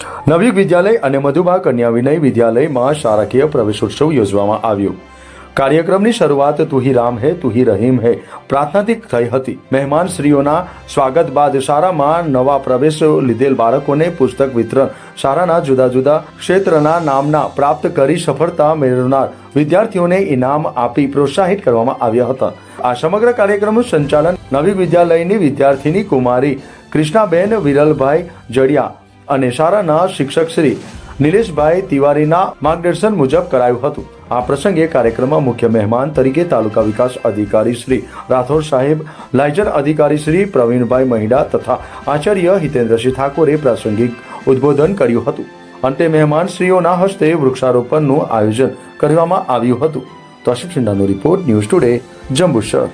નવયુગ વિદ્યાલય અને મધુબા કન્યા વિનય વિદ્યાલયમાં શાળાકીય પ્રવેશોત્સવ યોજવામાં આવ્યો. કાર્યક્રમની શરૂઆત તુહી રામ હે તુહી રહીમ હે પ્રાર્થનાથી થઈ હતી. મહેમાન શ્રીઓના સ્વાગત બાદ શાળામાં નવા પ્રવેશ લીધેલ બાળકોને પુસ્તક વિતરણ શાળાના જુદા જુદા ક્ષેત્રના નામના પ્રાપ્ત કરી સફળતા મેળવનાર વિદ્યાર્થીઓને ઇનામ આપી પ્રોત્સાહિત કરવામાં આવ્યા હતા. આ સમગ્ર કાર્યક્રમનું સંચાલન નવી વિદ્યાલયની વિદ્યાર્થીની કુમારી કૃષ્ણાબેન વિરલભાઈ જડિયા અને શાળાના શિક્ષક શ્રી નિલેશભાઈ તિવારીના માર્ગદર્શન મુજબ કરાયું હતું. આ પ્રસંગે કાર્યક્રમમાં મુખ્ય મહેમાન તરીકે તાલુકા વિકાસ અધિકારી શ્રી રાઠોડ સાહેબ, લાયજર અધિકારી શ્રી પ્રવીણભાઈ મહિડા તથા આચાર્ય હિતેન્દ્રસિંહ ઠાકોરે પ્રાસંગિક ઉદ્બોધન કર્યું હતું. અંતે મહેમાન શ્રીઓના હસ્તે વૃક્ષારોપણનું આયોજન કરવામાં આવ્યું હતું. તોશિફ સિંધાનો રિપોર્ટ ન્યૂઝ ટુડે, જંબુસર.